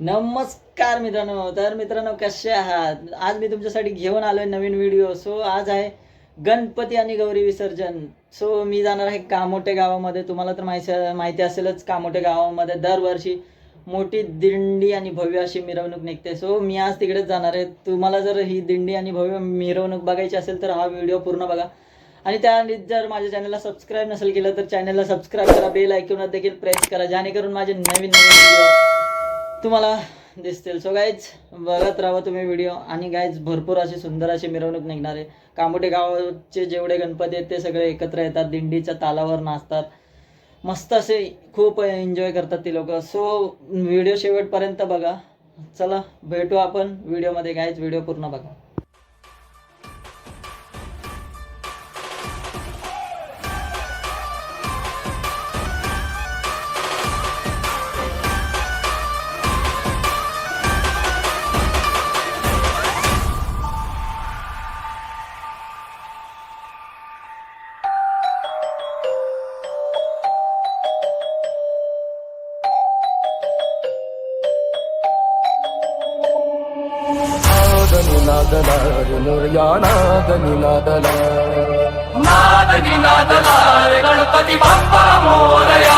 नमस्कार मित्रांनो. तर मित्रांनो कसे आहात? आज मी तुमच्यासाठी घेऊन आलोय नवीन व्हिडिओ सो आज आहे गणपती आणि गौरी विसर्जन. सो मी जाणार आहे कामोटे गावामध्ये. तुम्हाला तर माहिती माहिती असेलच कामोटे गावामध्ये दरवर्षी मोठी दिंडी आणि भव्य अशी मिरवणूक निघते. सो मी आज तिकडेच जाणार आहे. तुम्हाला जर ही दिंडी आणि भव्य मिरवणूक बघायची असेल तर हा व्हिडिओ पूर्ण बघा. आणि त्या जर माझ्या चॅनलला सबस्क्राईब नसेल केलं तर चॅनलला सबस्क्राईब करा. बेल ऐकून देखील प्रेस करा. जेणेकरून माझे नवीन नवीन व्हिडिओ तुम्हाला दिसतील. सो गाईज बघत राहा तुम्ही व्हिडिओ आणि गाईज भरपूर अशी सुंदर अशी मिरवणूक निघणार. आहे कामोटे गावाचे जेवढे गणपती आहेत ते सगळे एकत्र येतात. दिंडीच्या तालावर नाचतात. मस्त असे खूप एन्जॉय करतात ती लोक. सो व्हिडिओ शेवटपर्यंत बघा. चला भेटू आपण व्हिडिओमध्ये गाईज व्हिडिओ पूर्ण बघा. ನಾದಲ ಮುರಿಯಾನಾದ ನಿನಾದಲ ನಾದ ನಿನಾದಲ ಗಣಪತಿ ಬಪ್ಪ ಮೋರಯ.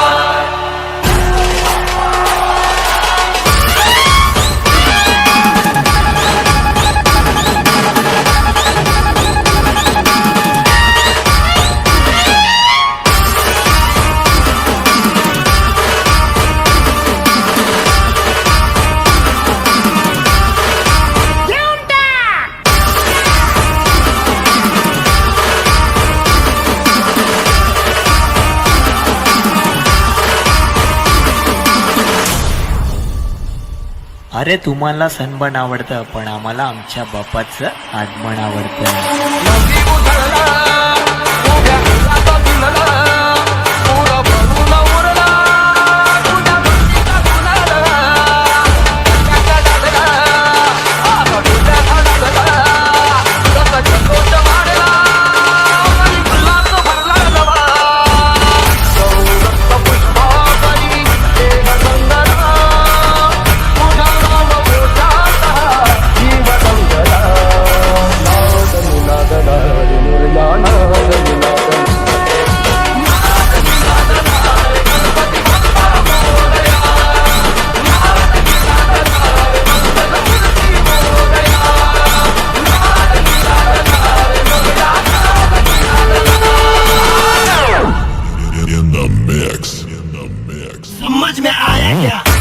अरे तुम्हाला सनबन आवडतं पण आम्हाला आमच्या बापाचं आगमन आवडतं. Yeah.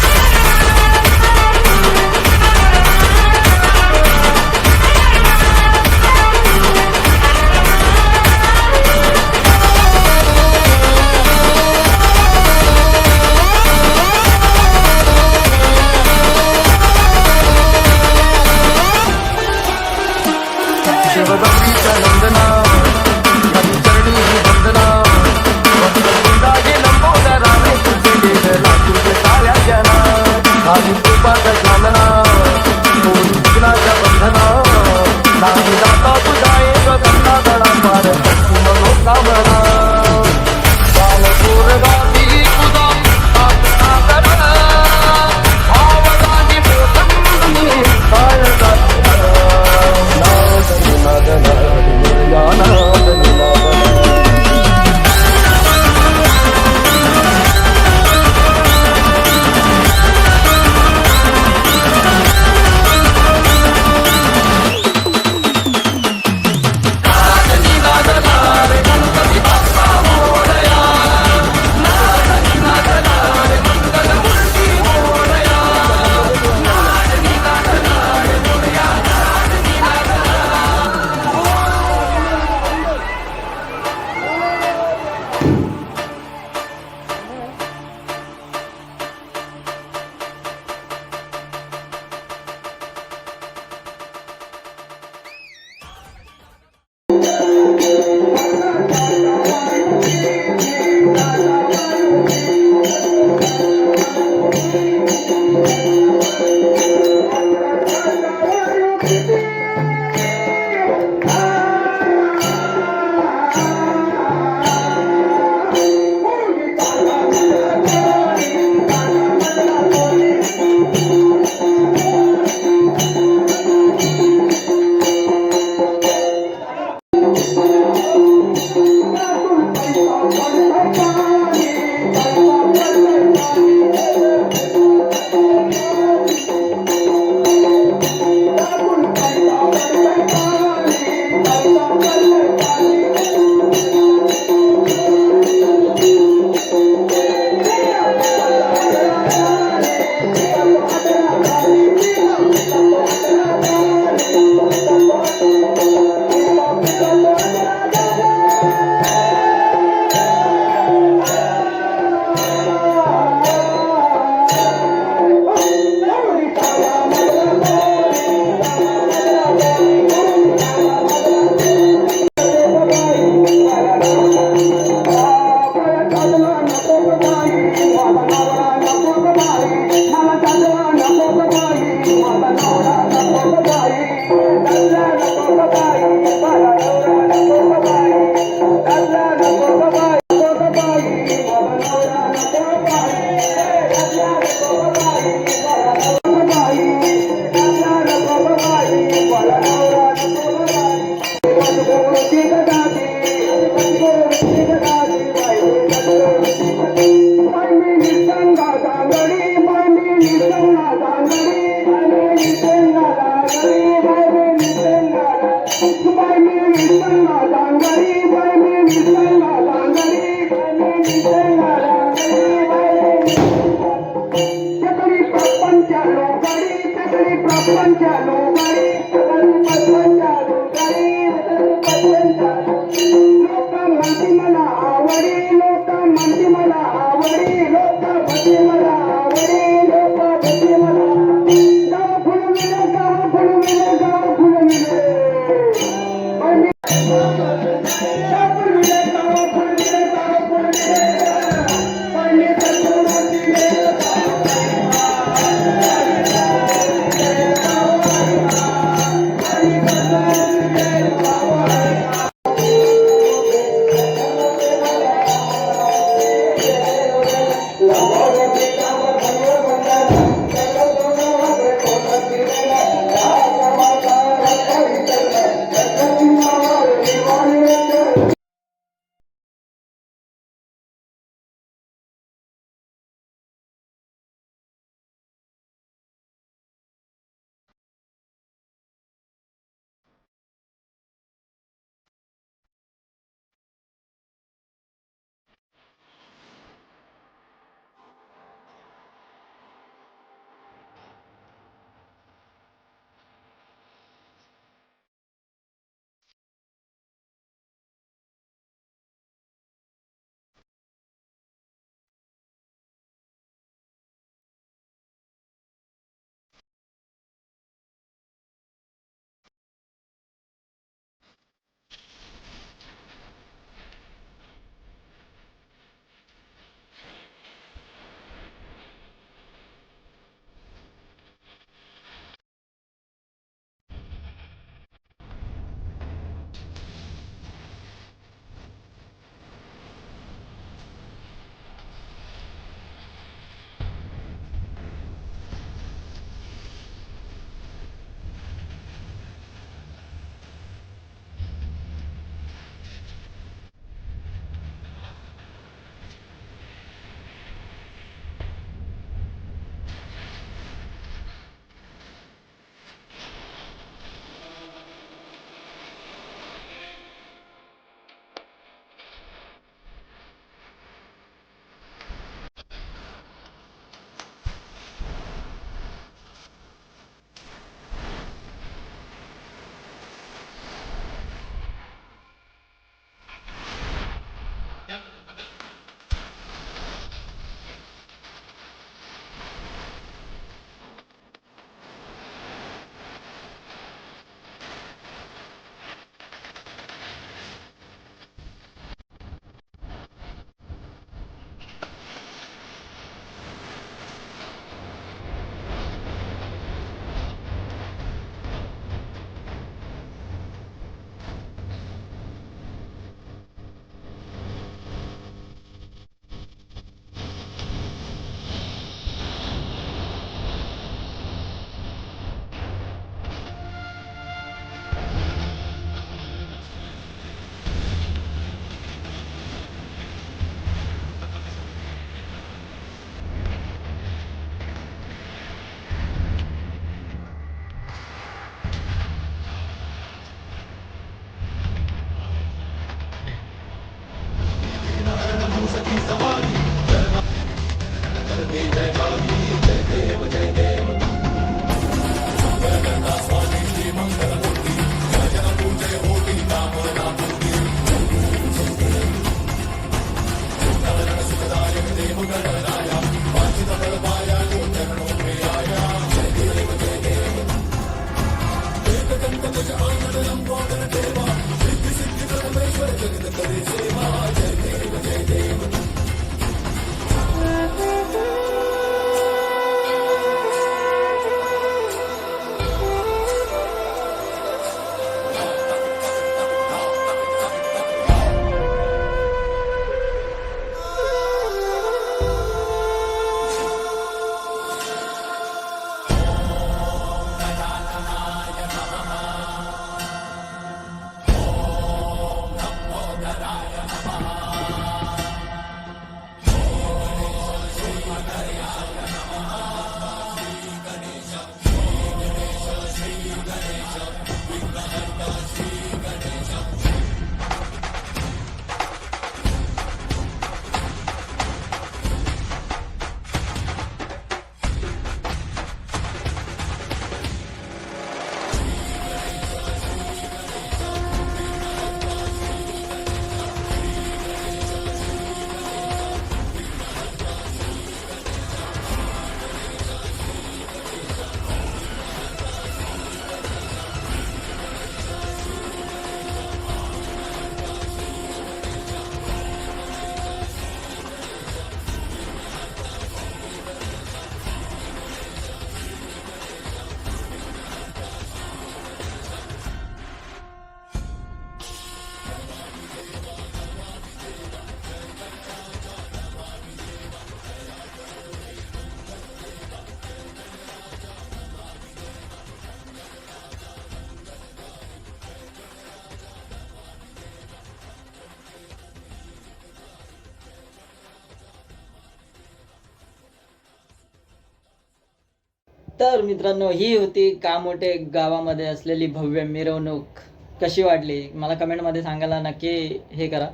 तर मित्रांनो ही होती कामोटे गावामध्ये असलेली भव्य मिरवणूक. कशी वाटली? मला कमेंटमध्ये सांगायला नक्की हे करा.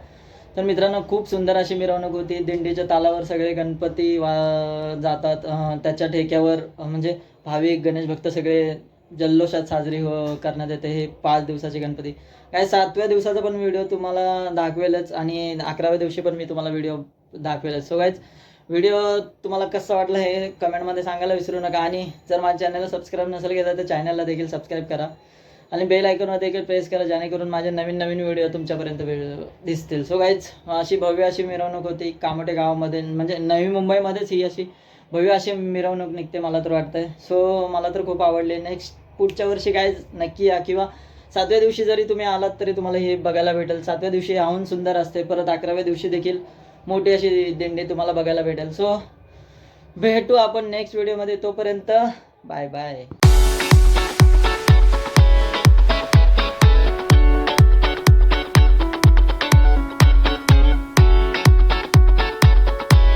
तर मित्रांनो खूप सुंदर अशी मिरवणूक होती. दिंडीच्या तालावर सगळे गणपती वा जातात. त्याच्या ठेक्यावर म्हणजे भाविक गणेश भक्त सगळे जल्लोषात साजरी हो करण्यात येते. हे पाच दिवसाचे गणपती. काय सातव्या दिवसाचा पण व्हिडिओ तुम्हाला दाखवेलच आणि अकराव्या दिवशी पण मी तुम्हाला व्हिडिओ दाखवेलच. सो गाईज व्हिडिओ तुम्हाला कसं वाटलं हे कमेंटमध्ये सांगायला विसरू नका. आणि जर माझ्या चॅनलला सबस्क्राईब नसेल केलं तर चॅनलला देखील सबस्क्राईब करा. आणि बेल आयकॉनवर देखील प्रेस करा जेणेकरून माझे नवीन नवीन व्हिडिओ तुमच्यापर्यंत दिसतील. सो गाईज अशी भव्य अशी मिरवणूक होती कामोटे गावामध्ये म्हणजे नवी मुंबईमध्येच ही अशी भव्य अशी मिरवणूक निघते मला तर वाटतंय. सो मला तर खूप आवडली. नेक्स्ट पुढच्या वर्षी काय नक्की या. किंवा सातव्या दिवशी जरी तुम्ही आलात तरी तुम्हाला हे बघायला भेटेल. सातव्या दिवशी याहून सुंदर असते. परत अकराव्या दिवशी देखील मोठी अशी दिंडी तुम्हाला बघायला भेटेल. सो भेटू आपण नेक्स्ट व्हिडिओमध्ये तोपर्यंत बाय बाय